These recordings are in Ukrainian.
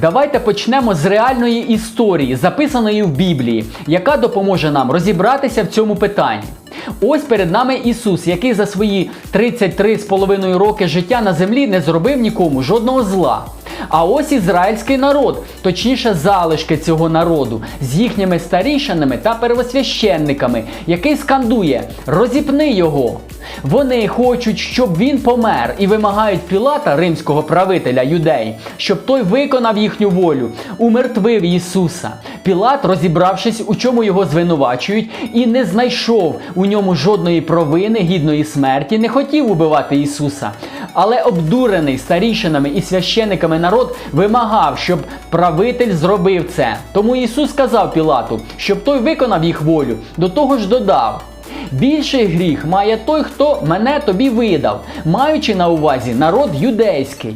Давайте почнемо з реальної історії, записаної в Біблії, яка допоможе нам розібратися в цьому питанні. Ось перед нами Ісус, який за свої 33,5 роки життя на землі не зробив нікому жодного зла. А ось ізраїльський народ, точніше залишки цього народу, з їхніми старішинами та первосвященниками, який скандує Розіпни його. Вони хочуть, щоб він помер, і вимагають Пілата, римського правителя юдеї, щоб той виконав їхню волю, умертвив Ісуса. Пілат, розібравшись, у чому його звинувачують, і не знайшов у ньому жодної провини, гідної смерті, не хотів убивати Ісуса. Але обдурений старішинами і священиками народ вимагав, щоб правитель зробив це. Тому Ісус сказав Пілату, щоб той виконав їх волю, до того ж додав. Більший гріх має той, хто мене тобі видав, маючи на увазі народ юдейський.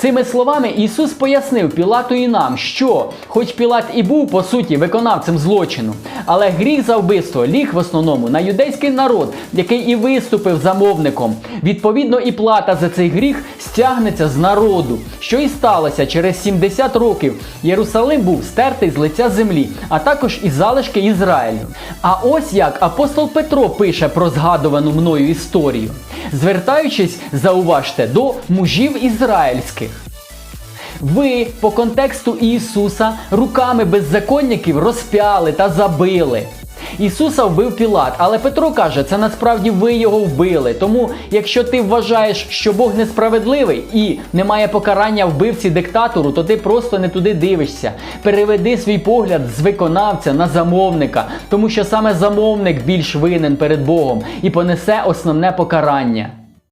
Цими словами Ісус пояснив Пілату і нам, що, хоч Пілат і був по суті виконавцем злочину, але гріх за вбивство ліг в основному на юдейський народ, який і виступив замовником. Відповідно, і плата за цей гріх стягнеться з народу, що і сталося через 70 років. Єрусалим був стертий з лиця землі, а також і залишки Ізраїлю. А ось як апостол Петро пише про згадувану мною історію, звертаючись, зауважте, до мужів ізраїльських. Ви по контексту Ісуса руками беззаконників розпяли та забили. Ісуса вбив Пілат, але Петро каже, це насправді ви його вбили. Тому, якщо ти вважаєш, що Бог несправедливий і немає покарання вбивці диктатору, то ти просто не туди дивишся. Переведи свій погляд з виконавця на замовника, тому що саме замовник більш винен перед Богом і понесе основне покарання.